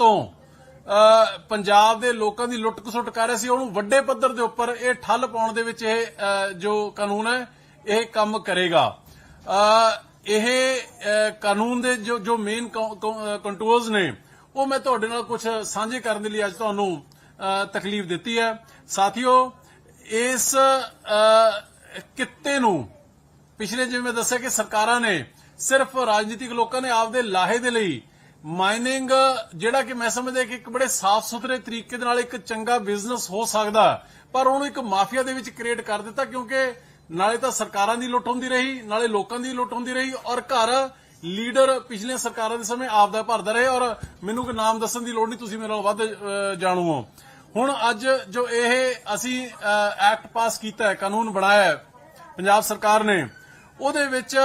ਤੋਂ ਪੰਜਾਬ ਦੇ ਲੋਕਾਂ ਦੀ ਲੁੱਟ ਖਸੁੱਟ ਕਰ ਰਿਹਾ ਸੀ, ਉਹਨੂੰ ਵੱਡੇ ਪੱਧਰ ਦੇ ਉੱਪਰ ਇਹ ਠੱਲ ਪਾਉਣ ਦੇ ਵਿੱਚ ਇਹ ਜੋ ਕਾਨੂੰਨ ਹੈ, ਇਹ ਕੰਮ ਕਰੇਗਾ। ਇਹ ਕਾਨੂੰਨ ਦੇ ਜੋ ਜੋ ਮੇਨ ਕੰਟਰੋਲਸ ਨੇ, ਉਹ ਮੈਂ ਤੁਹਾਡੇ ਨਾਲ ਕੁਝ ਸਾਂਝੇ ਕਰਨ ਦੇ ਲਈ ਅੱਜ ਤੁਹਾਨੂੰ ਤਕਲੀਫ ਦਿੱਤੀ ਹੈ। ਸਾਥੀਓ, ਇਸ ਕਿੱਤੇ ਨੂੰ, ਪਿਛਲੇ ਜਿਵੇਂ ਮੈਂ ਦੱਸਿਆ ਕਿ ਸਰਕਾਰਾਂ ਨੇ ਸਿਰਫ ਰਾਜਨੀਤਿਕ ਲੋਕਾਂ ਨੇ ਆਪਦੇ ਲਾਹੇ ਦੇ ਲਈ ਮਾਈਨਿੰਗ, ਜਿਹੜਾ ਕਿ ਮੈਂ ਸਮਝਦਾ ਕਿ ਇੱਕ ਬੜੇ ਸਾਫ਼ ਸੁਥਰੇ ਤਰੀਕੇ ਦੇ ਨਾਲ ਇੱਕ ਚੰਗਾ ਬਿਜ਼ਨਸ ਹੋ ਸਕਦਾ, ਪਰ ਉਹਨੂੰ ਇੱਕ ਮਾਫੀਆ ਦੇ ਵਿੱਚ ਕ੍ਰੀਏਟ ਕਰ ਦਿੱਤਾ ਕਿਉਂਕਿ ਨਾਲੇ ਤਾਂ ਸਰਕਾਰਾਂ ਦੀ ਲੁੱਟ ਹੁੰਦੀ ਰਹੀ, ਨਾਲੇ ਲੋਕਾਂ ਦੀ ਲੁੱਟ ਹੁੰਦੀ ਰਹੀ ਔਰ ਘਰ ਲੀਡਰ ਪਿਛਲੀਆਂ ਸਰਕਾਰਾਂ ਦੇ ਸਮੇਂ ਆਪਦਾ ਭਰਦਾ ਰਹੇ ਔਰ ਮੈਨੂੰ ਕੋਈ ਨਾਮ ਦੱਸਣ ਦੀ ਲੋੜ ਨਹੀਂ, ਤੁਸੀਂ ਮੇਰੇ ਨਾਲ ਵੱਧ ਜਾਣੂ ਹੋ ਹੁਣ ਅੱਜ ਜੋ ਇਹ ਅਸੀਂ ਐਕਟ ਪਾਸ ਕੀਤਾ ਹੈ, ਕਾਨੂੰਨ ਬਣਾਇਆ ਹੈ, ਪੰਜਾਬ ਸਰਕਾਰ ਨੇ, ਉਹਦੇ ਵਿੱਚ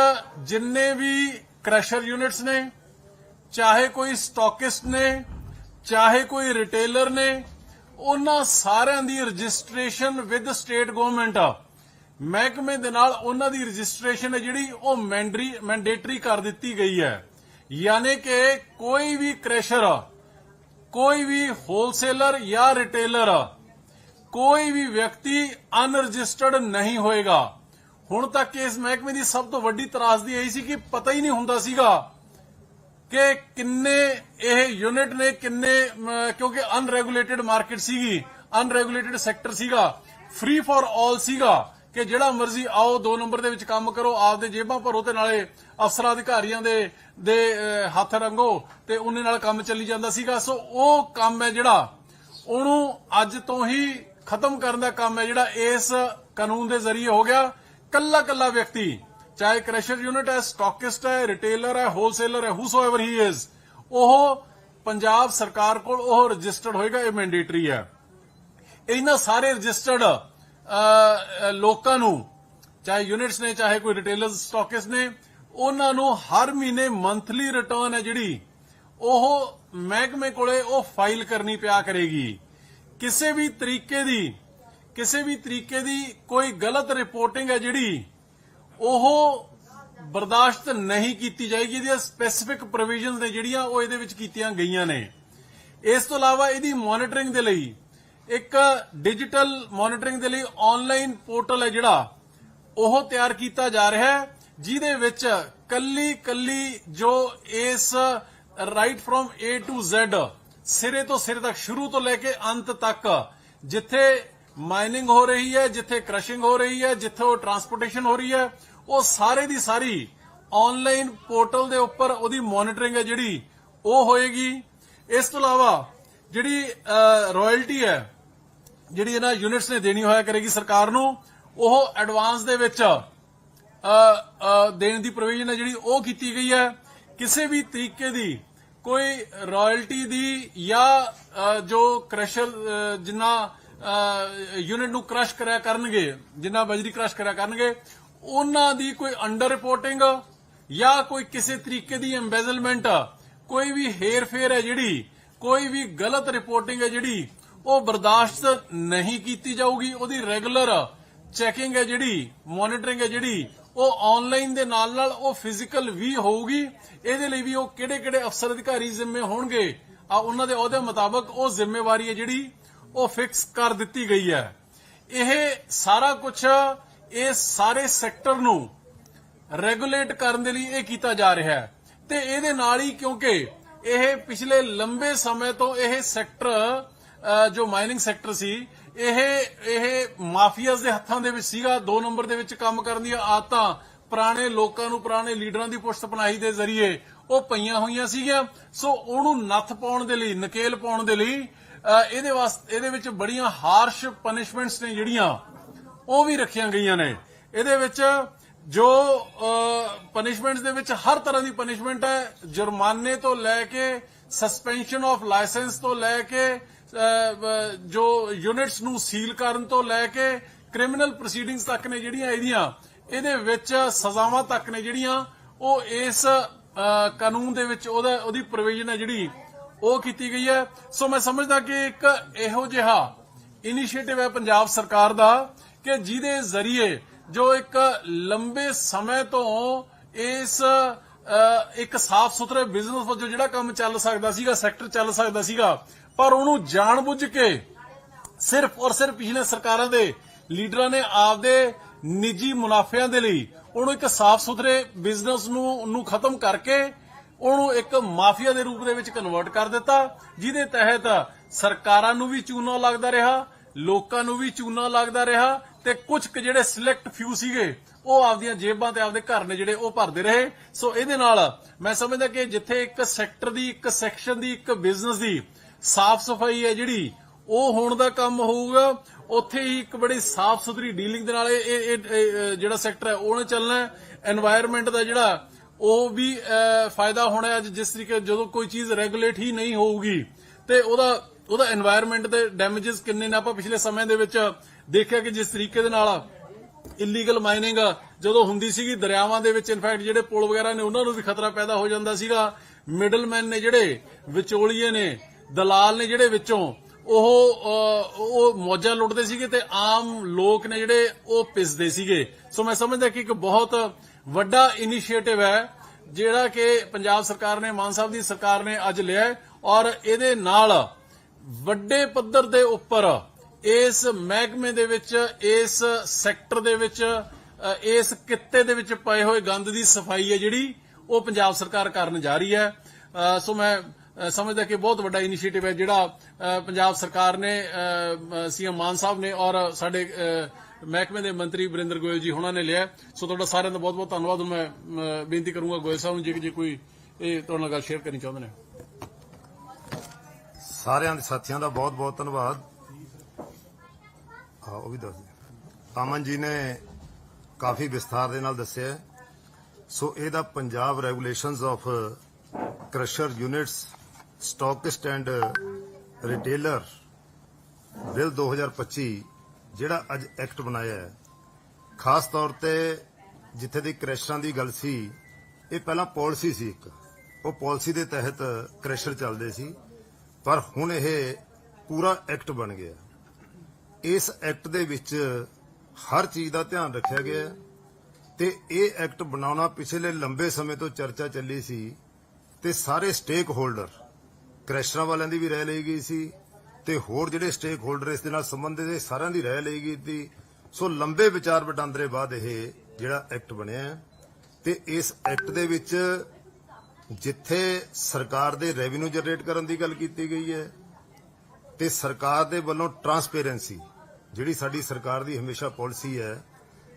ਜਿੰਨੇ ਵੀ ਕ੍ਰਸ਼ਰ ਯੂਨਿਟਸ ਨੇ ਚਾਹੇ ਕੋਈ ਸਟਾਕਿਸਟ ਨੇ, ਚਾਹੇ ਕੋਈ ਰਿਟੇਲਰ ਨੇ, ਉਹਨਾਂ ਸਾਰਿਆਂ ਦੀ ਰਜਿਸਟ੍ਰੇਸ਼ਨ ਵਿਦ ਸਟੇਟ ਗਵਰਨਮੈਂਟ ਮਹਿਕਮੇ ਦੇ ਨਾਲ ਉਹਨਾਂ ਦੀ ਰਜਿਸਟ੍ਰੇਸ਼ਨ ਹੈ ਜਿਹੜੀ ਉਹ ਮੈਂਡਰੀ ਮੈਂਡੇਟਰੀ ਕਰ ਦਿੱਤੀ ਗਈ ਹੈ। ਯਾਨੀ ਕਿ ਕੋਈ ਵੀ ਕ੍ਰੈਸ਼ਰ ਕੋਈ ਵੀ ਹੋਲਸੇਲਰ ਜਾਂ ਰਿਟੇਲਰ ਕੋਈ ਵੀ ਵਿਅਕਤੀ ਅਨਰਜਿਸਟਰਡ ਨਹੀਂ ਹੋਏਗਾ। ਹੁਣ ਤੱਕ ਇਸ ਮਹਿਕਮੇ ਦੀ ਸਭ ਤੋਂ ਵੱਡੀ ਤਰਾਸਦੀ ਇਹੀ ਸੀ ਕਿ ਪਤਾ ਹੀ ਨਹੀਂ ਹੁੰਦਾ ਸੀਗਾ ਕਿ ਕਿੰਨੇ ਇਹ ਯੂਨਿਟ ਨੇ ਕਿੰਨੇ ਅਮ, ਕਿਉਂਕਿ ਅਨਰੈਗੂਲੇਟਡ ਮਾਰਕੀਟ ਸੀਗੀ ਅਨਰੈਗੂਲੇਟਡ ਸੈਕਟਰ ਸੀਗਾ ਫ੍ਰੀ ਫॉर ਆਲ ਸੀਗਾ ਕਿ ਜਿਹੜਾ ਮਰਜ਼ੀ ਆਓ ਦੋ ਨੰਬਰ ਦੇ ਵਿੱਚ ਕੰਮ ਕਰੋ ਆਪਦੇ ਜੇਬਾਂ ਭਰੋ ਤੇ ਨਾਲੇ ਅਫਸਰਾਂ ਅਧਿਕਾਰੀਆਂ ਦੇ ਦੇ ਹੱਥ ਰੰਗੋ ਤੇ ਉਹਨੇ ਨਾਲ ਕੰਮ ਚੱਲੀ ਜਾਂਦਾ ਸੀਗਾ। ਸੋ ਉਹ ਕੰਮ ਹੈ ਜਿਹੜਾ ਉਹਨੂੰ ਅੱਜ ਤੋਂ ਹੀ ਖਤਮ ਕਰਨ ਦਾ ਕੰਮ ਹੈ ਜਿਹੜਾ ਇਸ ਕਾਨੂੰਨ ਦੇ ਜ਼ਰੀਏ ਹੋ ਗਿਆ। ਕੱਲਾ ਕੱਲਾ ਵਿਅਕਤੀ ਚਾਹੇ ਕ੍ਰੈਸ਼ਰ ਯੂਨਿਟ ਹੈ ਸਟਾਕਿਸਟ ਹੈ ਰਿਟੇਲਰ ਹੈ ਹੋਲਸੇਲਰ ਹੈ ਹੂਸੋਐਵਰ ਹੀ ਇਜ਼ ਉਹ ਪੰਜਾਬ ਸਰਕਾਰ ਕੋਲ ਉਹ ਰਜਿਸਟਰਡ ਹੋਏਗਾ, ਇਹ ਮੈਂਡੇਟਰੀ ਹੈ। ਇਹਨਾਂ ਸਾਰੇ ਰਜਿਸਟਰਡ ਲੋਕਾਂ ਨੂੰ, ਚਾਹੇ ਯੂਨਿਟਸ ਨੇ, ਚਾਹੇ ਕੋਈ ਰਿਟੇਲਰਸ ਸਟਾਕਿਸ ਨੇ, ਉਹਨਾਂ ਨੂੰ ਹਰ ਮਹੀਨੇ ਮੰਥਲੀ ਰਿਟਰਨ ਹੈ ਜਿਹੜੀ, ਉਹ ਮਹਿਕਮੇ ਕੋਲੇ ਉਹ ਫਾਈਲ ਕਰਨੀ ਪਿਆ ਕਰੇਗੀ। ਕਿਸੇ ਵੀ ਤਰੀਕੇ ਦੀ, ਕਿਸੇ ਵੀ ਤਰੀਕੇ ਦੀ ਕੋਈ ਗਲਤ ਰਿਪੋਰਟਿੰਗ ਹੈ ਜਿਹੜੀ ਉਹ ਬਰਦਾਸ਼ਤ ਨਹੀਂ ਕੀਤੀ ਜਾਏਗੀ, ਇਹਦੀਆਂ ਸਪੈਸੀਫਿਕ ਪ੍ਰੋਵੀਜ਼ਨਸ ਨੇ ਜਿਹੜੀਆਂ ਉਹ ਇਹਦੇ ਵਿੱਚ ਕੀਤੀਆਂ ਗਈਆਂ ਨੇ। ਇਸ ਤੋਂ ਇਲਾਵਾ ਇਹਦੀ ਮੋਨਿਟਰਿੰਗ ਦੇ ਲਈ, ਇੱਕ ਡਿਜੀਟਲ ਮੋਨਿਟਰਿੰਗ ਦੇ ਲਈ ਆਨਲਾਈਨ ਪੋਰਟਲ ਹੈ ਜਿਹੜਾ, ਉਹ ਤਿਆਰ ਕੀਤਾ ਜਾ ਰਿਹਾ ਹੈ, ਜਿਹਦੇ ਵਿੱਚ ਕੱਲੀ ਕੱਲੀ ਜੋ ਇਸ right from A to Z ਸਿਰੇ ਤੋਂ ਸਿਰੇ ਤੱਕ, ਸ਼ੁਰੂ ਤੋਂ ਲੈ ਕੇ ਅੰਤ ਤੱਕ, ਜਿੱਥੇ ਮਾਈਨਿੰਗ ਹੋ ਰਹੀ ਹੈ, ਜਿੱਥੇ ਕ੍ਰਸ਼ਿੰਗ ਹੋ ਰਹੀ ਹੈ, ਜਿੱਥੇ ਉਹ ਟਰਾਂਸਪੋਰਟੇਸ਼ਨ ਹੋ ਰਹੀ ਹੈ, ਉਹ ਸਾਰੇ ਦੀ ਸਾਰੀ ਆਨਲਾਈਨ ਪੋਰਟਲ ਦੇ ਉੱਪਰ ਉਹਦੀ ਮੋਨਿਟਰਿੰਗ ਹੈ ਜਿਹੜੀ, ਉਹ ਹੋਏਗੀ। ਇਸ ਤੋਂ ਇਲਾਵਾ ਜਿਹੜੀ ਰਾਇਲਟੀ ਹੈ, ਜਿਹੜੀ ਇਹਨਾਂ ਯੂਨਿਟਸ ਨੇ ਦੇਣੀ ਹੋਇਆ ਕਰੇਗੀ ਸਰਕਾਰ ਨੂੰ, ਉਹ ਐਡਵਾਂਸ ਦੇ ਵਿੱਚ ਦੇਣ ਦੀ ਪ੍ਰੋਵੀਜ਼ਨ ਹੈ ਜਿਹੜੀ, ਉਹ ਕੀਤੀ ਗਈ ਹੈ। ਕਿਸੇ ਵੀ ਤਰੀਕੇ ਦੀ ਕੋਈ ਰਾਇਲਟੀ ਦੀ ਜਾਂ ਜੋ ਕ੍ਰਸ਼ਰ ਜਿੰਨਾ ਯੂਨਿਟ ਨੂੰ ਕ੍ਰਸ਼ ਕਰਿਆ ਕਰਨਗੇ, ਜਿੰਨਾ ਬਜਰੀ ਕ੍ਰਸ਼ ਕਰਿਆ ਕਰਨਗੇ, ਉਹਨਾਂ ਦੀ ਕੋਈ ਅੰਡਰ ਰਿਪੋਰਟਿੰਗ ਜਾਂ ਕੋਈ ਕਿਸੇ ਤਰੀਕੇ ਦੀ ਐਮਬੈਜ਼ਲਮੈਂਟ ਕੋਈ ਵੀ ਹੇਰ ਫੇਰ ਹੈ ਜਿਹੜੀ, ਕੋਈ ਵੀ ਗਲਤ ਰਿਪੋਰਟਿੰਗ ਹੈ ਜਿਹੜੀ, ਉਹ ਬਰਦਾਸ਼ਤ ਨਹੀਂ ਕੀਤੀ ਜਾਊਗੀ। ਉਹਦੀ ਰੈਗੂਲਰ ਚੈਕਿੰਗ ਹੈ ਜਿਹੜੀ ਮੋਨਿਟਰਿੰਗ ਹੈ ਜਿਹੜੀ, ਉਹ ਆਨਲਾਈਨ ਦੇ ਨਾਲ ਨਾਲ ਉਹ ਫਿਜ਼ੀਕਲ ਵੀ ਹੋਊਗੀ। ਇਹਦੇ ਲਈ ਵੀ ਉਹ ਕਿਹੜੇ ਕਿਹੜੇ ਅਫਸਰ ਅਧਿਕਾਰੀ ਜ਼ਿੰਮੇ ਹੋਣਗੇ? ਆ, ਉਹਨਾਂ ਦੇ ਅਹੁਦੇ ਮੁਤਾਬਕ ਉਹ ਜ਼ਿੰਮੇਵਾਰੀ ਹੈ ਜਿਹੜੀ ਉਹ ਫਿਕਸ ਕਰ ਦਿੱਤੀ ਗਈ ਹੈ। ਇਹ ਸਾਰਾ ਕੁਝ ਇਹ ਸਾਰੇ ਸੈਕਟਰ ਨੂੰ ਰੈਗੂਲੇਟ ਕਰਨ ਦੇ ਲਈ ਇਹ ਕੀਤਾ ਜਾ ਰਿਹਾ ਹੈ। ਤੇ ਇਹਦੇ ਨਾਲ ਹੀ ਕਿਉਂਕਿ ਇਹ ਪਿਛਲੇ ਲੰਬੇ ਸਮੇਂ ਤੋਂ ਇਹ ਸੈਕਟਰ ਜੋ ਮਾਈਨਿੰਗ ਸੈਕਟਰ ਸੀ, ਇਹ ਇਹ ਮਾਫੀਆਜ਼ ਦੇ ਹੱਥਾਂ ਦੇ ਵਿੱਚ ਸੀਗਾ। ਦੋ ਨੰਬਰ ਦੇ ਵਿੱਚ ਕੰਮ ਕਰਨ ਦੀਆਂ ਆਦਤਾਂ ਪੁਰਾਣੇ ਲੋਕਾਂ ਨੂੰ, ਪੁਰਾਣੇ ਲੀਡਰਾਂ ਦੀ ਪੁਸ਼ਤ ਪਨਾਹੀ ਦੇ ਜ਼ਰੀਏ ਉਹ ਪਈਆਂ ਹੋਈਆਂ ਸੀਗੀਆਂ। ਸੋ ਉਹਨੂੰ ਨੱਥ ਪਾਉਣ ਦੇ ਲਈ, ਨਕੇਲ ਪਾਉਣ ਦੇ ਲਈ ਇਹਦੇ ਵਾਸਤੇ ਇਹਦੇ ਵਿੱਚ ਬੜੀਆਂ ਹਾਰਸ਼ ਪਨਿਸ਼ਮੈਂਟਸ ਨੇ ਜਿਹੜੀਆਂ, ਉਹ ਵੀ ਰੱਖੀਆਂ ਗਈਆਂ ਨੇ। ਇਹਦੇ ਵਿੱਚ ਜੋ ਪਨਿਸ਼ਮੈਂਟਸ ਦੇ ਵਿੱਚ ਹਰ ਤਰ੍ਹਾਂ ਦੀ ਪਨਿਸ਼ਮੈਂਟ ਹੈ, ਜੁਰਮਾਨੇ ਤੋਂ ਲੈ ਕੇ ਸਸਪੈਂਸ਼ਨ ਆਫ ਲਾਇਸੈਂਸ ਤੋਂ ਲੈ ਕੇ ਜੋ ਯੂਨਿਟਸ ਨੂੰ ਸੀਲ ਕਰਨ ਤੋਂ ਲੈ ਕੇ ਕ੍ਰਿਮੀਨਲ ਪ੍ਰੋਸੀਡਿੰਗਸ ਤੱਕ ਨੇ ਜਿਹੜੀਆਂ ਇਹਦੀਆਂ, ਇਹਦੇ ਵਿੱਚ ਸਜ਼ਾਵਾਂ ਤੱਕ ਨੇ ਜਿਹੜੀਆਂ, ਉਹ ਇਸ ਕਾਨੂੰਨ ਦੇ ਵਿੱਚ ਉਹਦਾ, ਉਹਦੀ ਪ੍ਰੋਵੀਜ਼ਨ ਹੈ ਜਿਹੜੀ ਉਹ ਕੀਤੀ ਗਈ ਹੈ। ਸੋ ਮੈਂ ਸਮਝਦਾ ਕਿ ਇੱਕ ਇਹੋ ਜਿਹਾ ਇਨੀਸ਼ੀਏਟਿਵ ਹੈ ਪੰਜਾਬ ਸਰਕਾਰ ਦਾ ਕਿ ਜਿਹਦੇ ਜ਼ਰੀਏ ਜੋ ਇੱਕ ਲੰਬੇ ਸਮੇਂ ਤੋਂ ਇਸ ਇੱਕ ਸਾਫ਼ ਸੁਥਰੇ ਬਿਜ਼ਨਸ ਵਜੋਂ ਜਿਹੜਾ ਕੰਮ ਚੱਲ ਸਕਦਾ ਸੀਗਾ, ਸੈਕਟਰ ਚੱਲ ਸਕਦਾ ਸੀਗਾ, ਪਰ ਉਹਨੂੰ ਜਾਣਬੁੱਝ ਕੇ ਸਿਰਫ ਔਰ ਸਿਰਫ ਪਿਛਲੇ ਸਰਕਾਰਾਂ ਦੇ ਲੀਡਰਾਂ ਨੇ ਆਪਦੇ ਨਿੱਜੀ ਮੁਨਾਫਿਆਂ ਦੇ ਲਈ ਉਹਨੂੰ ਇੱਕ ਸਾਫ਼ ਸੁਥਰੇ ਬਿਜ਼ਨਸ ਨੂੰ ਨੂੰ ਖਤਮ ਕਰਕੇ ਉਹਨੂੰ ਇੱਕ ਮਾਫੀਆ ਦੇ ਰੂਪ ਦੇ ਵਿੱਚ ਕਨਵਰਟ ਕਰ ਦਿੱਤਾ, ਜਿਹਦੇ ਤਹਿਤ ਸਰਕਾਰਾਂ ਨੂੰ ਵੀ ਚੂਨਾ ਲੱਗਦਾ ਰਿਹਾ, ਲੋਕਾਂ ਨੂੰ ਵੀ ਚੂਨਾ ਲੱਗਦਾ ਰਿਹਾ ਤੇ ਕੁਝ ਕੁ ਜਿਹੜੇ ਸਿਲੈਕਟ ਫਿਊ ਸੀਗੇ, ਉਹ ਆਪਦੀਆਂ ਜੇਬਾਂ ਤੇ ਆਪਦੇ ਘਰ ਨੇ ਜਿਹੜੇ ਉਹ ਭਰਦੇ ਰਹੇ। ਸੋ ਇਹਦੇ ਨਾਲ ਮੈਂ ਸਮਝਦਾ ਕਿ ਜਿੱਥੇ ਇੱਕ ਸੈਕਟਰ ਦੀ, ਇੱਕ ਸੈਕਸ਼ਨ ਦੀ, ਇੱਕ ਬਿਜ਼ਨਸ ਦੀ ਸਾਫ਼ ਸਫ਼ਾਈ ਹੈ ਜਿਹੜੀ, ਉਹ ਹੋਣ ਦਾ ਕੰਮ ਹੋਊਗਾ। ਉੱਥੇ ਹੀ ਇੱਕ ਬੜੀ ਸਾਫ਼ ਸੁਥਰੀ ਡੀਲਿੰਗ ਦੇ ਨਾਲ ਇਹ ਜਿਹੜਾ ਸੈਕਟਰ ਹੈ, ਉਹਨੇ ਚੱਲਣਾ ਹੈ। এনवायरमेंट ਦਾ ਜਿਹੜਾ ਉਹ ਵੀ ਫਾਇਦਾ ਹੋਣਾ ਅੱਜ ਜਿਸ ਤਰੀਕੇ ਜਦੋਂ ਕੋਈ ਚੀਜ਼ ਰੈਗੂਲੇਟ ਹੀ ਨਹੀਂ ਹੋਊਗੀ ਤੇ ਉਹਦਾ ਉਹਦਾ এনवायरमेंट ਦੇ ਡੈਮੇजेस ਕਿੰਨੇ ਨੇ ਆਪਾਂ ਪਿਛਲੇ ਸਮੇਂ ਦੇ ਵਿੱਚ ਦੇਖਿਆ ਕਿ ਜਿਸ ਤਰੀਕੇ ਦੇ ਨਾਲ ਇਲੀਗਲ ਮਾਈਨਿੰਗ ਜਦੋਂ ਹੁੰਦੀ ਸੀਗੀ, ਦਰਿਆਵਾਂ ਦੇ ਵਿੱਚ ਇਨਫੈਕਟ ਜਿਹੜੇ ਪੁਲ ਵਗੈਰਾ ਨੇ ਉਹਨਾਂ ਨੂੰ ਵੀ ਖਤਰਾ ਪੈਦਾ ਹੋ ਜਾਂਦਾ ਸੀਗਾ। ਮਿਡਲਮੈਨ ਨੇ ਜਿਹੜੇ ਵਿਚੋਲੀਏ ਨੇ, ਦਲਾਲ ਨੇ ਜਿਹੜੇ ਵਿੱਚੋਂ, ਉਹ ਉਹ ਮੌਜਾਂ ਲੁੱਟਦੇ ਸੀਗੇ ਤੇ ਆਮ ਲੋਕ ਨੇ ਜਿਹੜੇ ਉਹ ਪਿਸਦੇ ਸੀਗੇ। ਸੋ ਮੈਂ ਸਮਝਦਾ ਕਿ ਇੱਕ ਬਹੁਤ ਵੱਡਾ ਇਨੀਸ਼ੀਏਟਿਵ ਹੈ, ਜਿਹੜਾ ਕਿ ਪੰਜਾਬ ਸਰਕਾਰ ਨੇ, ਮਾਨ ਸਾਹਿਬ ਦੀ ਸਰਕਾਰ ਨੇ ਅੱਜ ਲਿਆ ਔਰ ਇਹਦੇ ਨਾਲ ਵੱਡੇ ਪੱਧਰ ਦੇ ਉੱਪਰ ਇਸ ਮਹਿਕਮੇ ਦੇ ਵਿੱਚ, ਇਸ ਸੈਕਟਰ ਦੇ ਵਿੱਚ ਇਸ ਕਿੱਤੇ ਦੇ ਵਿੱਚ ਪਏ ਹੋਏ ਗੰਦ ਦੀ ਸਫ਼ਾਈ ਹੈ ਜਿਹੜੀ, ਉਹ ਪੰਜਾਬ ਸਰਕਾਰ ਕਰਨ ਜਾ ਰਹੀ ਹੈ। ਸੋ ਮੈਂ ਸਮਝਦਾ ਕਿ ਬਹੁਤ ਵੱਡਾ ਇਨੀਸ਼ੀਏਟਿਵ ਹੈ ਜਿਹੜਾ ਪੰਜਾਬ ਸਰਕਾਰ ਨੇ ਸੀਐਮ ਮਾਨ ਸਾਹਿਬ ਨੇ ਔਰ ਸਾਡੇ ਮਹਿਕਮੇ ਦੇ ਮੰਤਰੀ ਬਰਿੰਦਰ ਗੋਇਲ ਜੀ ਹੁਣਾਂ ਨੇ ਲਿਆ ਸੋ ਤੁਹਾਡਾ ਸਾਰਿਆਂ ਦਾ ਬਹੁਤ ਬਹੁਤ ਧੰਨਵਾਦ ਮੈਂ ਬੇਨਤੀ ਕਰੂੰਗਾ ਗੋਇਲ ਸਾਹਿਬ ਨੂੰ ਜੇ ਜੇ ਕੋਈ ਇਹ ਤੁਹਾਡੇ ਨਾਲ ਗੱਲ ਸ਼ੇਅਰ ਕਰਨੀ ਚਾਹੁੰਦੇ ਨੇ। ਸਾਰਿਆਂ ਦੇ ਸਾਥੀਆਂ ਦਾ ਬਹੁਤ ਬਹੁਤ ਧੰਨਵਾਦ। ਹਾਂ ਉਹ ਵੀ ਦੱਸ ਦਿਓ। ਅਮਨ ਜੀ ਨੇ ਕਾਫੀ ਵਿਸਥਾਰ ਦੇ ਨਾਲ ਦੱਸਿਆ ਸੋ ਇਹਦਾ Punjab regulations of crusher units, stockist and retailer bill 2025 ਜਿਹੜਾ ਅੱਜ ਐਕਟ ਬਣਾਇਆ ਹੈ, ਖਾਸ ਤੌਰ ਤੇ ਜਿੱਥੇ ਦੀ ਕ੍ਰੈਸ਼ਰਾਂ ਦੀ ਗੱਲ ਸੀ, ਇਹ ਪਹਿਲਾਂ ਪਾਲਿਸੀ ਸੀ ਇੱਕ। ਉਹ ਪਾਲਿਸੀ ਦੇ ਤਹਿਤ ਕ੍ਰੈਸ਼ਰ ਚੱਲਦੇ ਸੀ, ਪਰ ਹੁਣ ਇਹ ਪੂਰਾ ਐਕਟ ਬਣ ਗਿਆ। ਇਸ ਐਕਟ ਦੇ ਵਿੱਚ ਹਰ ਚੀਜ਼ ਦਾ ਧਿਆਨ ਰੱਖਿਆ ਗਿਆ ਹੈ ਤੇ ਇਹ ਐਕਟ ਬਣਾਉਣਾ ਪਿਛਲੇ ਲੰਬੇ ਸਮੇਂ ਤੋਂ ਚਰਚਾ ਚੱਲੀ ਸੀ ਤੇ ਸਾਰੇ ਸਟੇਕ ਹੋਲਡਰ ਕ੍ਰੈਸ਼ਰਾਂ ਵਾਲਿਆਂ ਦੀ ਵੀ ਰਹਿ ਲਈ ਗਈ ਸੀ ਤੇ ਹੋਰ ਜਿਹੜੇ ਸਟੇਕ ਹੋਲਡਰ ਇਸ ਦੇ ਨਾਲ ਸੰਬੰਧਿਤ ਇਹ ਸਾਰਿਆਂ ਦੀ ਰਾਏ ਲਈ ਗਈ ਸੀ। ਸੋ ਲੰਬੇ ਵਿਚਾਰ ਵਟਾਂਦਰੇ ਬਾਅਦ ਇਹ ਜਿਹੜਾ ਐਕਟ ਬਣਿਆ ਹੈ ਤੇ ਇਸ ਐਕਟ ਦੇ ਵਿੱਚ ਜਿੱਥੇ ਸਰਕਾਰ ਦੇ ਰੈਵਨਿਊ ਜਨਰੇਟ ਕਰਨ ਦੀ ਗੱਲ ਕੀਤੀ ਗਈ ਹੈ ਤੇ ਸਰਕਾਰ ਦੇ ਵੱਲੋਂ ਟਰਾਂਸਪੇਰੈਂਸੀ ਜਿਹੜੀ ਸਾਡੀ ਸਰਕਾਰ ਦੀ ਹਮੇਸ਼ਾ ਪਾਲਿਸੀ ਹੈ,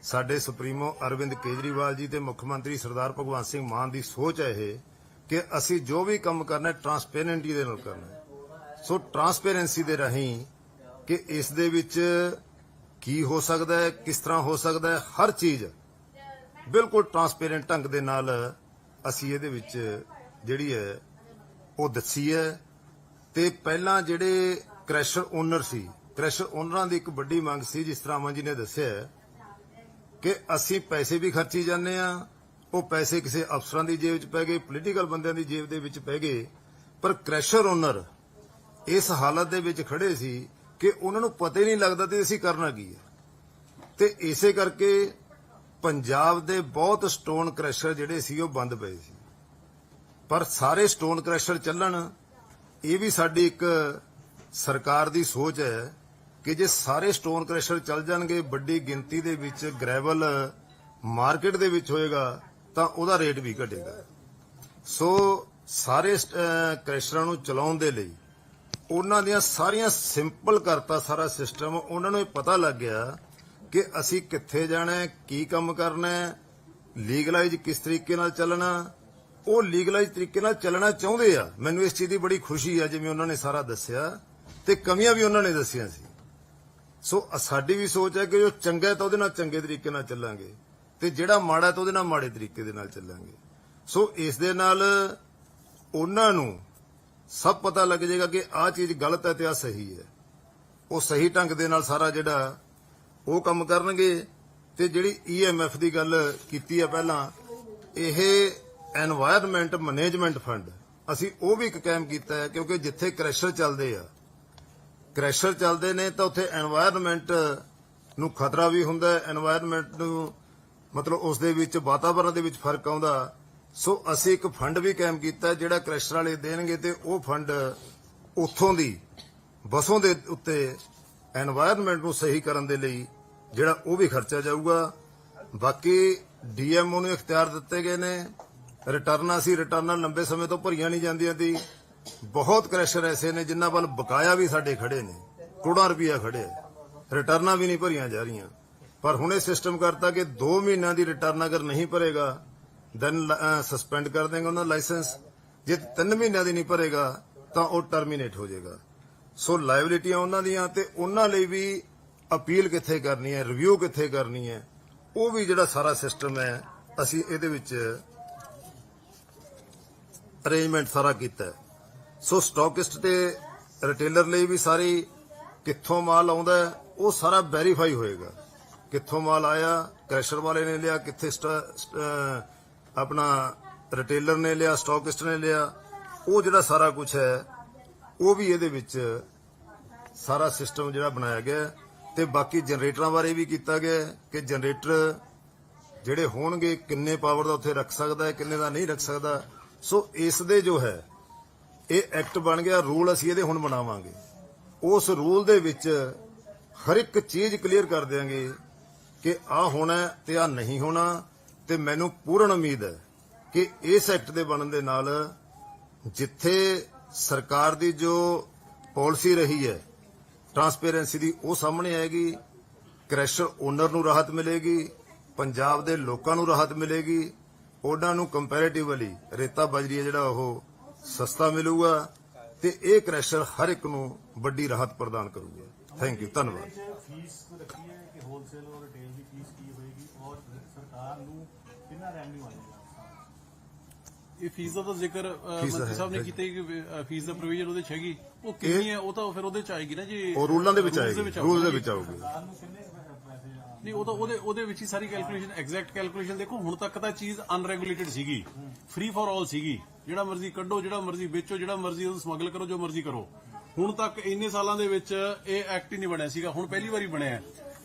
ਸਾਡੇ ਸੁਪਰੀਮੋ ਅਰਵਿੰਦ ਕੇਜਰੀਵਾਲ ਜੀ ਤੇ ਮੁੱਖ ਮੰਤਰੀ ਸਰਦਾਰ ਭਗਵੰਤ ਸਿੰਘ ਮਾਨ ਦੀ ਸੋਚ ਹੈ ਇਹ ਕਿ ਅਸੀਂ ਜੋ ਵੀ ਕੰਮ ਕਰਨਾ ਟਰਾਂਸਪੇਰੈਂਟੀ ਦੇ ਨਾਲ ਕਰਨਾ ਸੋ ਟਰਾਂਸਪੇਰੈਂਸੀ ਦੇ ਰਾਹੀਂ ਕਿ ਇਸ ਦੇ ਵਿੱਚ ਕੀ ਹੋ ਸਕਦਾ ਹੈ, ਕਿਸ ਤਰ੍ਹਾਂ ਹੋ ਸਕਦਾ ਹੈ, ਹਰ ਚੀਜ਼ ਬਿਲਕੁਲ ਟਰਾਂਸਪੇਰੈਂਟ ਢੰਗ ਦੇ ਨਾਲ ਅਸੀਂ ਇਹਦੇ ਵਿੱਚ ਜਿਹੜੀ ਹੈ, ਉਹ ਦੱਸੀ ਹੈ। ਤੇ ਪਹਿਲਾਂ ਜਿਹੜੇ ਕ੍ਰੈਸ਼ਰ ਓਨਰ ਸੀ, ਕ੍ਰੈਸ਼ਰ ਓਨਰਾਂ ਦੀ ਇੱਕ ਵੱਡੀ ਮੰਗ ਸੀ, ਜਿਸ ਤਰ੍ਹਾਂ ਅਮਨ ਜੀ ਨੇ ਦੱਸਿਆ ਕਿ ਅਸੀਂ ਪੈਸੇ ਵੀ ਖਰਚੀ ਜਾਂਦੇ ਆ ਉਹ ਪੈਸੇ ਕਿਸੇ ਅਫਸਰਾਂ ਦੀ ਜੇਬ 'ਚ ਪੈ ਗਏ ਪੋਲੀਟੀਕਲ ਬੰਦਿਆਂ ਦੀ ਜੇਬ ਦੇ ਵਿੱਚ ਪੈ ਗਏ, ਪਰ ਕ੍ਰੈਸ਼ਰ ਓਨਰ ਇਸ ਹਾਲਤ ਦੇ ਵਿੱਚ ਖੜੇ ਸੀ ਕਿ ਉਹਨਾਂ ਨੂੰ ਪਤਾ ਹੀ ਨਹੀਂ ਲੱਗਦਾ ਤੇ ਅਸੀਂ ਕਰਨਾ ਕੀ ਹੈ। ਤੇ ਇਸੇ ਕਰਕੇ ਪੰਜਾਬ ਦੇ ਬਹੁਤ ਸਟੋਨ ਕ੍ਰੈਸ਼ਰ ਜਿਹੜੇ ਸੀ ਉਹ ਬੰਦ ਪਏ ਸੀ। ਪਰ ਸਾਰੇ ਸਟੋਨ ਕ੍ਰੈਸ਼ਰ ਚੱਲਣ ਇਹ ਵੀ ਸਾਡੀ ਇੱਕ ਸਰਕਾਰ ਦੀ ਸੋਚ ਹੈ ਕਿ ਜੇ ਸਾਰੇ ਸਟੋਨ ਕ੍ਰੈਸ਼ਰ ਚੱਲ ਜਾਣਗੇ ਵੱਡੀ ਗਿਣਤੀ ਦੇ ਵਿੱਚ ਗ੍ਰੈਵਲ ਮਾਰਕੀਟ ਦੇ ਵਿੱਚ ਹੋਏਗਾ ਤਾਂ ਉਹਦਾ ਰੇਟ ਵੀ ਘਟੇਗਾ। ਸੋ ਸਾਰੇ ਅਹ, ਕ੍ਰੈਸ਼ਰਾਂ ਨੂੰ ਚਲਾਉਣ ਦੇ ਲਈ ਉਹਨਾਂ ਦੀਆਂ ਸਾਰੀਆਂ ਸਿੰਪਲ ਕਰਤਾ ਸਾਰਾ ਸਿਸਟਮ, ਉਹਨਾਂ ਨੂੰ ਇਹ ਪਤਾ ਲੱਗ ਗਿਆ ਕਿ ਅਸੀਂ ਕਿੱਥੇ ਜਾਣਾ ਹੈ, ਕੀ ਕੰਮ ਕਰਨਾ ਹੈ ਲੀਗਲਾਈਜ਼ ਕਿਸ ਤਰੀਕੇ ਨਾਲ ਚੱਲਣਾ। ਉਹ ਲੀਗਲਾਈਜ਼ ਤਰੀਕੇ ਨਾਲ ਚੱਲਣਾ ਚਾਹੁੰਦੇ ਆ। ਮੈਨੂੰ ਇਸ ਚੀਜ਼ ਦੀ ਬੜੀ ਖੁਸ਼ੀ ਆ, ਜਿਵੇਂ ਉਹਨਾਂ ਨੇ ਸਾਰਾ ਦੱਸਿਆ ਤੇ ਕਮੀਆਂ ਵੀ ਉਹਨਾਂ ਨੇ ਦੱਸੀਆਂ ਸੀ। ਸੋ ਸਾਡੀ ਵੀ ਸੋਚ ਹੈ ਕਿ ਜੋ ਚੰਗਾ ਤਾਂ ਉਹਦੇ ਨਾਲ ਚੰਗੇ ਤਰੀਕੇ ਨਾਲ ਚੱਲਾਂਗੇ ਤੇ ਜਿਹੜਾ ਮਾੜਾ ਤਾਂ ਉਹਦੇ ਨਾਲ ਮਾੜੇ ਤਰੀਕੇ ਦੇ ਨਾਲ ਚੱਲਾਂਗੇ। ਸੋ ਇਸ ਦੇ ਨਾਲ ਉਹਨਾਂ ਨੂੰ ਸਭ ਪਤਾ ਲੱਗ ਜਾਏਗਾ ਕਿ ਆਹ ਚੀਜ਼ ਗਲਤ ਹੈ ਤੇ ਆ ਸਹੀ ਹੈ। ਉਹ ਸਹੀ ਢੰਗ ਦੇ ਨਾਲ ਸਾਰਾ ਜਿਹੜਾ ਉਹ ਕੰਮ ਕਰਨਗੇ ਤੇ ਜਿਹੜੀ ਈਐਮਐਫ ਦੀ ਗੱਲ ਕੀਤੀ ਆ ਪਹਿਲਾਂ, ਇਹ এনवायरमेंट ਮੈਨੇਜਮੈਂਟ ਫੰਡ ਅਸੀਂ ਉਹ ਵੀ ਇੱਕ ਕਾਇਮ ਕੀਤਾ ਹੈ, ਕਿਉਂਕਿ ਜਿੱਥੇ ਕ੍ਰੈਸ਼ਰ ਚੱਲਦੇ ਆ, ਕ੍ਰੈਸ਼ਰ ਚੱਲਦੇ ਨੇ ਤਾਂ ਉੱਥੇ এনवायरमेंट ਨੂੰ ਖਤਰਾ ਵੀ ਹੁੰਦਾ ਹੈ। এনवायरमेंट ਨੂੰ ਮਤਲਬ ਉਸ ਦੇ ਵਿੱਚ ਵਾਤਾਵਰਣ ਦੇ ਵਿੱਚ ਫ਼ਰਕ ਆਉਂਦਾ। ਸੋ ਅਸੀਂ ਇੱਕ ਫੰਡ ਵੀ ਕਾਇਮ ਕੀਤਾ, ਜਿਹੜਾ ਕ੍ਰਸ਼ਰ ਵਾਲੇ ਦੇਣਗੇ ਤੇ ਉਹ ਫੰਡ ਉੱਥੋਂ ਦੀ ਬਸੋਂ ਦੇ ਉੱਤੇ এনवायरमेंट ਨੂੰ ਸਹੀ ਕਰਨ ਦੇ ਲਈ ਜਿਹੜਾ ਉਹ ਵੀ ਖਰਚਾ ਜਾਊਗਾ। ਬਾਕੀ ਡੀਐਮਓ ਨੂੰ ਇਖਤਿਆਰ ਦਿੱਤੇ ਗਏ ਨੇ। ਰਿਟਰਨਾਂ ਸੀ, ਰਿਟਰਨਾਂ ਲੰਬੇ ਸਮੇਂ ਤੋਂ ਭਰੀਆਂ ਨਹੀਂ ਜਾਂਦੀਆਂ ਸੀ। ਬਹੁਤ ਕ੍ਰੈਸ਼ਰ ਐਸੇ ਨੇ ਜਿਨ੍ਹਾਂ ਵੱਲ ਬਕਾਇਆ ਵੀ ਸਾਡੇ ਖੜੇ ਨੇ, ਕਰੋੜਾਂ ਰੁਪਇਆ ਖੜੇ ਰਿਟਰਨਾਂ ਵੀ ਨਹੀਂ ਭਰੀਆਂ ਜਾ ਰਹੀਆਂ। ਪਰ ਹੁਣ ਇਹ ਸਿਸਟਮ ਕਰਤਾ ਕਿ 2 ਮਹੀਨਿਆਂ ਦੀ ਰਿਟਰਨ ਅਗਰ ਨਹੀਂ ਭਰੇਗਾ ਦੈਨ ਸਸਪੈਂਡ uh, ਕਰ ਦੇਂਗੇ ਉਹਨਾਂ ਦਾ ਲਾਇਸੈਂਸ ਜੇ 3 ਮਹੀਨਿਆਂ ਦੀ ਨਹੀਂ ਭਰੇਗਾ, ਤਾਂ ਉਹ ਟਰਮੀਨੇਟ ਹੋ ਜਾਏਗਾ। ਸੋ ਲਾਇਬਿਲਿਟੀਆਂ ਉਹਨਾਂ ਦੀਆਂ ਤੇ ਉਹਨਾਂ ਲਈ ਵੀ ਅਪੀਲ ਕਿੱਥੇ ਕਰਨੀ ਹੈ ਰਿਵਿਊ ਕਿੱਥੇ ਕਰਨੀ ਹੈ, ਉਹ ਵੀ ਜਿਹੜਾ ਸਾਰਾ ਸਿਸਟਮ ਹੈ, ਅਸੀਂ ਇਹਦੇ ਵਿੱਚ ਅਰੇਂਜਮੈਂਟ ਸਾਰਾ ਕੀਤਾ ਸੋ ਸਟਾਕਿਸਟ ਤੇ ਰਿਟੇਲਰ ਲਈ ਵੀ ਸਾਰੀ ਕਿੱਥੋਂ ਮਾਲ ਆਉਂਦਾ ਉਹ ਸਾਰਾ ਵੈਰੀਫਾਈ ਹੋਏਗਾ। ਕਿੱਥੋਂ ਮਾਲ ਆਇਆ, ਕ੍ਰੈਸ਼ਰ ਵਾਲੇ ਨੇ ਲਿਆ, ਕਿੱਥੇ ਸਟਾ- ਆਪਣਾ ਰਿਟੇਲਰ ਨੇ ਲਿਆ ਸਟਾਕਿਸਟ ਨੇ ਲਿਆ, ਉਹ ਜਿਹੜਾ ਸਾਰਾ ਕੁਝ ਹੈ, ਉਹ ਵੀ ਇਹਦੇ ਵਿੱਚ ਸਾਰਾ ਸਿਸਟਮ ਜਿਹੜਾ ਬਣਾਇਆ ਗਿਆ ਹੈ ਤੇ ਬਾਕੀ ਜਨਰੇਟਰਾਂ ਬਾਰੇ ਵੀ ਕੀਤਾ ਗਿਆ ਕਿ ਜਨਰੇਟਰ ਜਿਹੜੇ ਹੋਣਗੇ, ਕਿੰਨੇ ਪਾਵਰ ਦਾ ਉੱਥੇ ਰੱਖ ਸਕਦਾ ਹੈ, ਕਿੰਨੇ ਦਾ ਨਹੀਂ ਰੱਖ ਸਕਦਾ। ਸੋ ਇਸ ਦੇ ਜੋ ਹੈ, ਇਹ ਐਕਟ ਬਣ ਗਿਆ ਰੂਲ ਅਸੀਂ ਇਹਦੇ ਹੁਣ ਬਣਾਵਾਂਗੇ। ਉਸ ਰੂਲ ਦੇ ਵਿੱਚ ਹਰ ਇੱਕ ਚੀਜ਼ ਕਲੀਅਰ ਕਰ ਦਿਆਂਗੇ ਕਿ ਆ ਹੋਣਾ ਹੈ ਤੇ ਆ ਨਹੀਂ ਹੋਣਾ। ਤੇ ਮੈਨੂੰ ਪੂਰਨ ਉਮੀਦ ਹੈ ਕਿ ਇਸ ਐਕਟ ਦੇ ਬਣਨ ਦੇ ਨਾਲ ਜਿੱਥੇ ਸਰਕਾਰ ਦੀ ਜੋ ਪਾਲਿਸੀ ਰਹੀ ਹੈ ਟਰਾਂਸਪੇਰੈਂਸੀ ਦੀ ਉਹ ਸਾਹਮਣੇ ਆਏਗੀ ਕ੍ਰੈਸ਼ਰ ਓਨਰ ਨੂੰ ਰਾਹਤ ਮਿਲੇਗੀ, ਪੰਜਾਬ ਦੇ ਲੋਕਾਂ ਨੂੰ ਰਾਹਤ ਮਿਲੇਗੀ, ਉਹਨਾਂ ਨੂੰ ਕੰਪੈਰੀਟਿਵਲੀ ਰੇਤਾ ਬਜਰੀ ਜਿਹੜਾ ਉਹ ਸਸਤਾ ਮਿਲੂਗਾ ਤੇ ਇਹ ਕ੍ਰੈਸ਼ਰ ਹਰ ਇੱਕ ਨੂੰ ਵੱਡੀ ਰਾਹਤ ਪ੍ਰਦਾਨ ਕਰੂਗਾ। ਥੈਂਕ ਯੂ ਧੰਨਵਾਦ। ਫੀਸ ਰੱਖੀ ਹੈ ਕਿ ਹੋਲਸੇਲ ਔਰ ਰਿਟੇਲ ਦੀ ਫੀਸ ਕੀ ਹੋਏਗੀ ਔਰ ਸਰਕਾਰ ਨੂੰ ਕਿੰਨਾ ਰੈਵਨਿਊ ਆਏਗਾ ਇਹ ਫੀਸ ਦਾ ਤਾਂ ਜ਼ਿਕਰ ਮੰਤਰੀ ਸਾਹਿਬ ਨੇ। ਕੀਤਾ ਕਿ ਫੀਸ ਦਾ ਪ੍ਰੋਵੀਜ਼ਨ ਉਹਦੇ ਚ ਹੈਗੀ। ਉਹ ਕਿੰਨੀ ਹੈ ਉਹ ਤਾਂ ਫਿਰ ਉਹਦੇ ਚ ਆਏਗੀ ਨਾ ਜੀ। ਉਹ ਰੂਲਾਂ ਦੇ ਵਿੱਚ ਆਏਗੀ ਰੂਲ ਦੇ। ਵਿੱਚ ਆਊਗੀ। ਸਰਕਾਰ ਨੂੰ ਕਿੰਨੇ ਕੁ ਪੈਸੇ ਆ? ਨਹੀਂ ਉਹ ਤਾਂ ਉਹਦੇ ਉਹਦੇ ਵਿੱਚ ਹੀ ਸਾਰੀ ਕੈਲਕੂਲੇਸ਼ਨ ਐਗਜ਼ੈਕਟ ਕੈਲਕੂਲੇਸ਼ਨ ਦੇਖੋ ਹੁਣ ਤੱਕ ਤਾਂ ਚੀਜ਼ ਅਨਰੈਗੂਲੇਟਡ ਸੀਗੀ। ਫ੍ਰੀ ਫॉर ਆਲ ਸੀਗੀ। ਜਿਹੜਾ ਮਰਜ਼ੀ ਕੱਢੋ ਜਿਹੜਾ ਮਰਜ਼ੀ ਵੇਚੋ ਜਿਹੜਾ ਮਰਜ਼ੀ ਉਹਨੂੰ ਸਮਗਲ ਕਰੋ ਜੋ ਮਰਜ਼ੀ ਕਰੋ। ਹੁਣ ਤੱਕ ਇੰਨੇ ਸਾਲਾਂ ਦੇ ਵਿੱਚ ਇਹ ਐਕਟ ਹੀ ਨਹੀਂ ਬਣਿਆ ਸੀਗਾ। ਹੁਣ ਪਹਿਲੀ ਵਾਰੀ ਬਣਿਆ ਹੈ।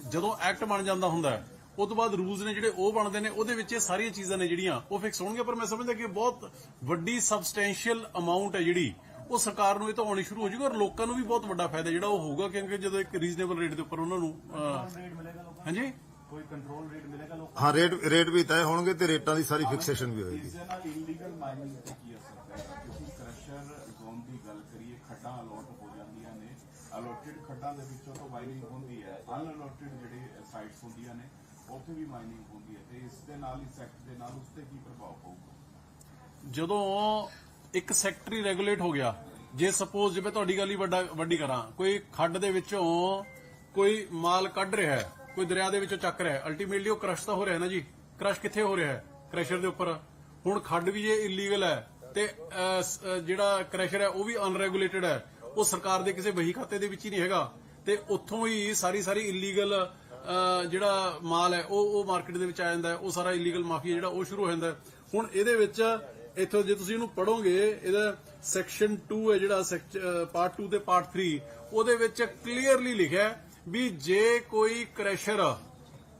ਜਦੋਂ ਐਕਟ ਬਣ ਜਾਂਦਾ ਹੁੰਦਾ ਹੈ, ਉਹ ਤੋਂ ਬਾਅਦ ਰੂਲਸ ਨੇ ਜਿਹੜੇ ਉਹ ਬਣਦੇ ਨੇ ਉਹਦੇ ਵਿੱਚ ਇਹ ਸਾਰੀਆਂ ਚੀਜ਼ਾਂ ਨੇ ਜਿਹੜੀਆਂ ਉਹ ਫਿਕਸ ਹੋਣਗੀਆਂ। ਪਰ ਮੈਂ ਸਮਝਦਾ ਕਿ ਬਹੁਤ ਵੱਡੀ ਸਬਸਟੈਂਸ਼ੀਅਲ ਅਮਾਉਂਟ ਹੈ ਜਿਹੜੀ ਉਹ ਸਰਕਾਰ ਨੂੰ ਇਹ ਤਾਂ ਆਉਣੀ ਸ਼ੁਰੂ ਹੋ ਜਾਊਗੀ ਔਰ ਲੋਕਾਂ ਨੂੰ ਵੀ ਬਹੁਤ ਵੱਡਾ ਫਾਇਦਾ ਜਿਹੜਾ ਉਹ ਹੋਊਗਾ ਕਿਉਂਕਿ ਜਦੋਂ ਇੱਕ ਰੀਜ਼ਨੇਬਲ ਰੇਟ ਦੇ ਉੱਪਰ ਉਹਨਾਂ ਨੂੰ ਹਾਂਜੀ? ਕੋਈ ਕੰਟਰੋਲ ਰੇਟ ਮਿਲੇਗਾ ਲੋਕਾਂ ਹਾਂ ਰੇਟ ਰੇਟ ਵੀ ਤੈਅ ਹੋਣਗੇ ਤੇ ਰੇਟਾਂ ਦੀ ਸਾਰੀ ਫਿਕਸੇਸ਼ਨ ਵੀ ਇਸ ਹੋਏਗੀ ਦੇ ਨਾਲ ਇਲੀਗਲ ਮਾਈਨਿੰਗ ਤੇ ਕੀ ਅਸਰ ਪਏਗਾ ਕਿਉਂਕਿ ਕ੍ਰਸ਼ਰ ਜ਼ੋਨ ਦੀ ਗੱਲ ਕਰੀਏ ਖੱਡਾਂ ਅਲੋਟ ਹੋ ਜਾਂਦੀਆਂ ਨੇ ਅਲੋਟਡ ਦੇ ਵਿੱਚੋਂ ਤੋਂ ਮਾਈਨਿੰਗ ਹੁੰਦੀ ਹੈ। ਅਨਅਲੋਟਡ ਜਿਹੜੇ ਸਾਈਟਸ ਹੁੰਦੀਆਂ ਨੇ, ਉੱਥੇ ਵੀ ਮਾਈਨਿੰਗ ਹੁੰਦੀ ਹੈ ਤੇ ਇਸ ਦੇ ਨਾਲ ਇਸ ਐਕਟ ਦੇ ਨਾਲ ਉਸ ਤੇ ਕੀ ਪ੍ਰਭਾਵ ਪਊਗਾ? ਜਦੋਂ ਇੱਕ ਸੈਕਟਰੀ ਰੈਗੂਲੇਟ ਹੋ ਗਿਆ, ਜੇ ਸਪੋਜ਼ ਜਿਵੇਂ ਤੁਹਾਡੀ ਗੱਲ ਹੀ ਵੱਡਾ, ਵੱਡੀ ਕਰਾਂ, ਕੋਈ ਖੱਡ ਦੇ ਵਿੱਚੋਂ ਕੋਈ ਮਾਲ ਕੱਢ ਰਿਹਾ ਹੈ, ਕੋਈ ਦਰਿਆ ਦੇ ਵਿੱਚੋਂ ਚੱਕ ਰਿਹਾ ਹੈ ਅਲਟੀਮੇਟਲੀ ਉਹ ਕ੍ਰਸ਼ ਤਾਂ ਹੋ ਰਿਹਾ ਹੈ ਨਾ ਜੀ? ਕ੍ਰਸ਼ ਕਿੱਥੇ ਹੋ ਰਿਹਾ ਹੈ? ਕ੍ਰੈਸ਼ਰ ਦੇ ਉੱਪਰ। ਹੁਣ ਖੱਡ ਵੀ ਜੇ ਇਲੀਗਲ ਹੈ ਤੇ ਜਿਹੜਾ ਕ੍ਰੈਸ਼ਰ ਹੈ ਉਹ ਵੀ ਅਨਰੈਗੂਲੇਟਡ ਹੈ। ਉਹ ਸਰਕਾਰ ਦੇ ਕਿਸੇ ਵਹੀ ਖਾਤੇ ਦੇ ਵਿੱਚ ਹੀ ਨਹੀਂ ਹੈਗਾ। ਤੇ ਉੱਥੋਂ ਹੀ ਸਾਰੀ ਸਾਰੀ ਇਲੀਗਲ ਜਿਹੜਾ ਮਾਲ ਹੈ, ਉਹ ਉਹ ਮਾਰਕੀਟ ਦੇ ਵਿੱਚ ਆ ਜਾਂਦਾ ਉਹ ਸਾਰਾ ਇਲੀਗਲ ਮਾਫੀਆ ਜਿਹੜਾ, ਉਹ ਸ਼ੁਰੂ ਹੋ ਜਾਂਦਾ ਹੁਣ ਇਹਦੇ ਵਿੱਚ ਇੱਥੋਂ ਜੇ ਤੁਸੀਂ ਇਹਨੂੰ ਪੜੋਗੇ ਇਹਦਾ ਸੈਕਸ਼ਨ 2 ਹੈ ਜਿਹੜਾ ਪਾਰਟ 2 ਤੇ ਪਾਰਟ 3 ਉਹਦੇ ਵਿੱਚ ਕਲੀਅਰਲੀ ਲਿਖਿਆ ਵੀ ਜੇ ਕੋਈ ਕ੍ਰੈਸ਼ਰ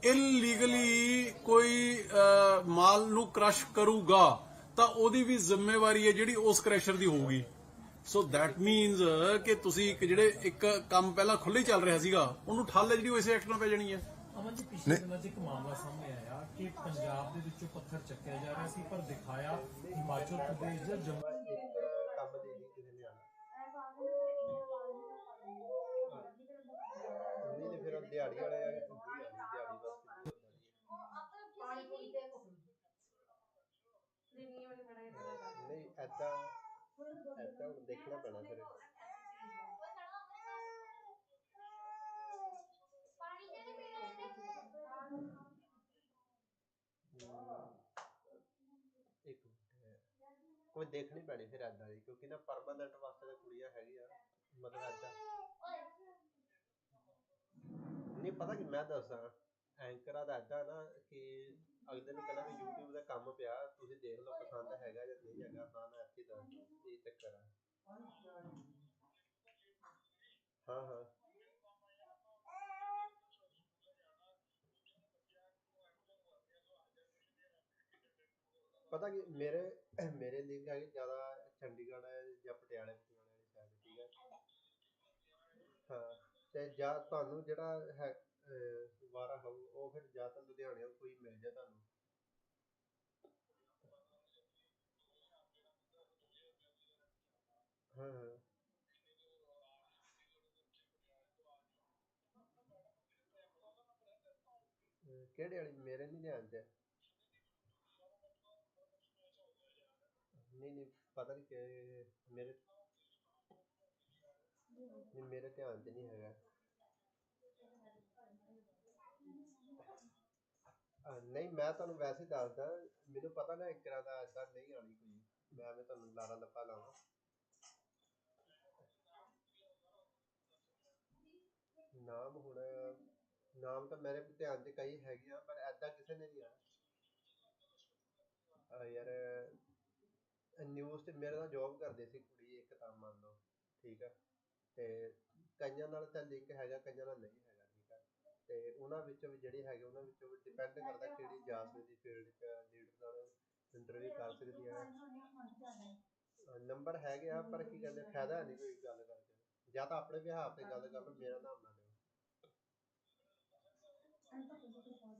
ਇਲੀਗਲੀ ਕੋਈ ਮਾਲ ਨੂੰ ਕ੍ਰਸ਼ ਕਰੂਗਾ, ਤਾਂ ਉਹਦੀ ਵੀ ਜ਼ਿੰਮੇਵਾਰੀ ਹੈ ਜਿਹੜੀ ਉਸ ਕ੍ਰੈਸ਼ਰ ਦੀ ਹੋਊਗੀ। ਸੋ ਦੈਟ ਮੀਨਸ ਕਿ ਤੁਸੀਂ ਇੱਕ ਜਿਹੜੇ ਇੱਕ ਕੰਮ ਪਹਿਲਾਂ ਖੁੱਲੇ ਚੱਲ ਰਿਹਾ ਸੀਗਾ ਉਹਨੂੰ ਠੱਲ ਹੈ ਜਿਹੜੀ ਉਹ ਇਸੇ ਐਕਟ ਨਾਲ ਪੈ ਜਾਣੀ ਹੈ। ਅਮਨ ਜੀ ਪਿਛਲੇ ਦਿਨਾਂ 'ਚ ਇੱਕ ਮਾਮਲਾ ਸਾਹਮਣੇ ਆਇਆ ਕਿ ਪੰਜਾਬ ਦੇ ਵਿੱਚੋਂ ਪੱਥਰ ਚੱਕਿਆ ਜਾ ਰਿਹਾ ਸੀ ਪਰ ਦਿਖਾਇਆ ਹਿਮਾਚਲ ਪ੍ਰਦੇਸ਼ ਜਾਂ ਜੰਮੂ ਕੰਮ ਦੇ ਲਈ ਕਿਤੇ ਲਿਆਣਾ ਨਹੀਂ ਤੇ ਫਿਰ ਦਿਹਾੜੀ ਵਾਲੇ ਆ ਕੇ ਦਿਹਾੜੀ ਵਾਸਤੇ ਨਹੀਂ ਐਦਾਂ ਐਦਾਂ ਦੇਖਣਾ ਪੈਣਾ ਫਿਰ। ਇੱਕ ਮਿੰਟ। ਕੋਈ ਦੇਖਣੀ ਪੈਣੀ ਫਿਰ ਐਦਾਂ ਦੀ, ਕਿਉਂਕਿ ਨਾ ਪਰਮਾਨੈਂਟ ਵਾਸਤੇ ਤਾਂ ਕੁੜੀਆਂ ਹੈਗੀਆਂ, ਮਤਲਬ ਐਦਾਂ ਨਹੀਂ, ਪਤਾ ਕਿ ਮੈਂ ਦੱਸਾਂ ਐਂਕਰਾਂ ਦਾ ਐਦਾਂ ਨਾ ਕਿ ਅਗਲੇ ਨੂੰ ਕਹਿੰਦਾ ਵੀ YouTube ਦਾ ਕੰਮ ਪਿਆ, ਤੁਸੀਂ ਦੇਖ ਲਓ ਪਸੰਦ ਹੈਗਾ ਜਾਂ ਨਹੀਂ ਹੈਗਾ ਹਾਂ ਮੈਂ ਇੱਥੇ ਦੱਸ ਦਿਓ ਇਹ ਚੱਕਰ ਆ। ਹਾਂ ਹਾਂ। ਪਤਾ ਪਤਾ ਕਿ, ਮੇਰੇ ਮੇਰੇ ਲਿੰਕ ਹੈਗੇ ਜ਼ਿਆਦਾ ਚੰਡੀਗੜ੍ਹ ਜਾਂ ਪਟਿਆਲੇ ਪਟਿਆਲੇ ਵਾਲੀ ਸਾਈਡ ਠੀਕ ਹੈ। ਹਾਂ, ਤੇ ਜਾਂ ਤੁਹਾਨੂੰ ਜਿਹੜਾ ਹੈ ਵਾਰਾ ਹੋਊ, ਉਹ ਫਿਰ ਜਾਂ ਤਾਂ ਲੁਧਿਆਣੇ ਕੋਈ ਮਿਲ ਜਾ ਤੁਹਾਨੂੰ। ਹਾਂ ਹਾਂ। ਕਿਹੜੇ ਵਾਲੀ? ਮੇਰੇ ਨਹੀਂ ਧਿਆਨ ਚ। ਨਹੀਂ ਨਹੀਂ, ਪਤਾ ਨਹੀਂ ਕਿ ਮੇਰੇ ਨਹੀਂ, ਮੇਰੇ ਧਿਆਨ 'ਚ ਨਹੀਂ ਹੈਗਾ। ਅਹ ਨਹੀਂ, ਮੈਂ ਤੁਹਾਨੂੰ ਵੈਸੇ ਦੱਸਦਾ, ਮੈਨੂੰ ਪਤਾ ਨਾ ਇੱਕ ਦਾ ਏਦਾਂ ਨਹੀਂ ਆਣੀ ਕੋਈ। ਮੈਂ ਐਵੇਂ ਤੁਹਾਨੂੰ ਲਾਰਾ ਲੱਪਾ ਲਾਵਾਂ। ਨਾਮ ਹੁਣ, ਨਾਮ ਤਾਂ ਮੇਰੇ ਧਿਆਨ 'ਚ ਕਈ ਹੈਗੇ ਆ, ਪਰ ਐਦਾਂ ਕਿਸੇ ਨੇ ਨਹੀਂ ਆਣਾ ਆ ਯਾਰ ਨਿਊਜ਼ ਤੇ ਮੇਰੇ ਨਾਲ ਜੌਬ ਕਰਦੇ ਸੀ ਕੁੜੀ ਇੱਕ ਤਾਂ ਮੰਨ ਲਓ, ਠੀਕ ਆ। ਤੇ ਕਈਆਂ ਨਾਲ ਤਾਂ ਲਿੰਕ ਹੈਗਾ, ਕਈਆਂ ਨਾਲ ਨਹੀਂ ਹੈਗਾ। ਤੇ ਉਹਨਾਂ ਵਿੱਚੋਂ ਵੀ ਜਿਹੜੇ ਹੈਗੇ ਉਹਨਾਂ ਵਿੱਚੋਂ ਵੀ ਡਿਪੈਂਡ ਕਰਦਾ ਕਿਹੜੀ ਜਾ ਸਕਦੀ ਫੀਲਡ 'ਚ ਲੀਡਰ ਨਾਲ ਇੰਟਰਵਿਊ ਕਰ ਸਕਦੀ ਆ ਨੰਬਰ ਹੈਗੇ ਆ ਪਰ ਕੀ ਕਹਿੰਦੇ ਫਾਇਦਾ ਨਹੀਂ ਕੋਈ ਗੱਲ ਕਰਕੇ। ਜਾਂ ਤਾਂ ਆਪਣੇ ਵਿਹਾਰ ਤੇ ਗੱਲ ਕਰ ਲਓ ਮੇਰਾ ਨਾਮ ਨਾ ਲਿਓ।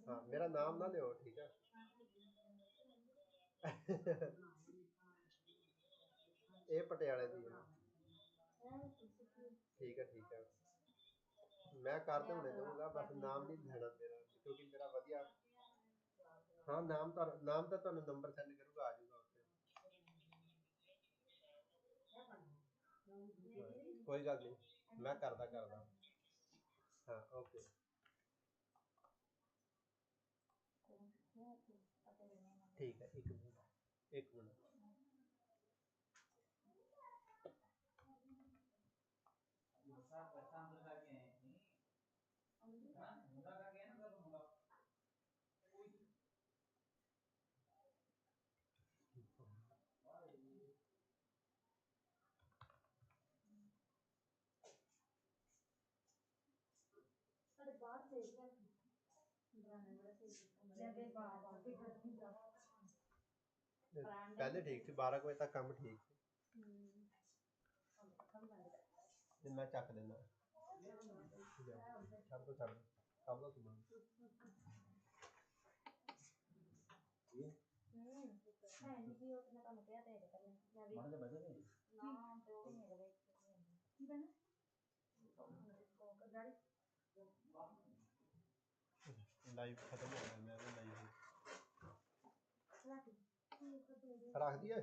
ਹਾਂ ਮੇਰਾ ਨਾਮ ਨਾ ਲਿਓ ਠੀਕ ਆ। ਇਹ ਪਟਿਆਲੇ ਦੀ ਹੈ ਠੀਕ ਹੈ ਠੀਕ ਹੈ ਮੈਂ ਕਰ ਤੇ ਹੁਣੇ ਦਊਂਗਾ ਬਸ ਨਾਮ ਨਹੀਂ ਲੈਣਾ ਮੇਰਾ ਕਿਉਂਕਿ ਮੇਰਾ ਵਧੀਆ ਹਾਂ ਨਾਮ ਤਾਂ ਨਾਮ ਤਾਂ ਤੁਹਾਨੂੰ ਨੰਬਰ ਸੈਂਡ ਕਰੂਗਾ ਆ ਜਾਊਗਾ ਉੱਥੇ ਕੋਈ ਗੱਲ ਨਹੀਂ ਮੈਂ ਕਰਦਾ ਕਰਦਾ ਹਾਂ ਓਕੇ ਠੀਕ ਹੈ ਇੱਕ ਮਿੰਟ ਇੱਕ ਮਿੰਟ ਸਾਡੇ ਵੀ ਠੀਕ ਸੀ 12 ਕੁ ਵਜੇ ਤੱਕ ਕੰਮ ਠੀਕ ਸੀ। ਮੈਂ ਚੱਕ ਦਿੰਦਾ ਛੱਡ ਦੋ ਛੱਡ ਸਭ ਦਾ ਸਮਾਨ। ਹਮ ਹੈ। ਨਹੀਂ ਸੀ ਉਹ ਮੈਂ ਤੁਹਾਨੂੰ ਕਿਹਾ ਤੇ ਵੀ ਬਜੇ ਨਾ ਉਹ ਨਹੀਂ ਹੈਗਾ ਕੀ ਬਣਾ? ਉਹ ਕਦਾਰੀ ਲਾਈਵ ਖਤਮ ਹੋ ਲਾਈਵ ਰੱਖ ਦਈਏ?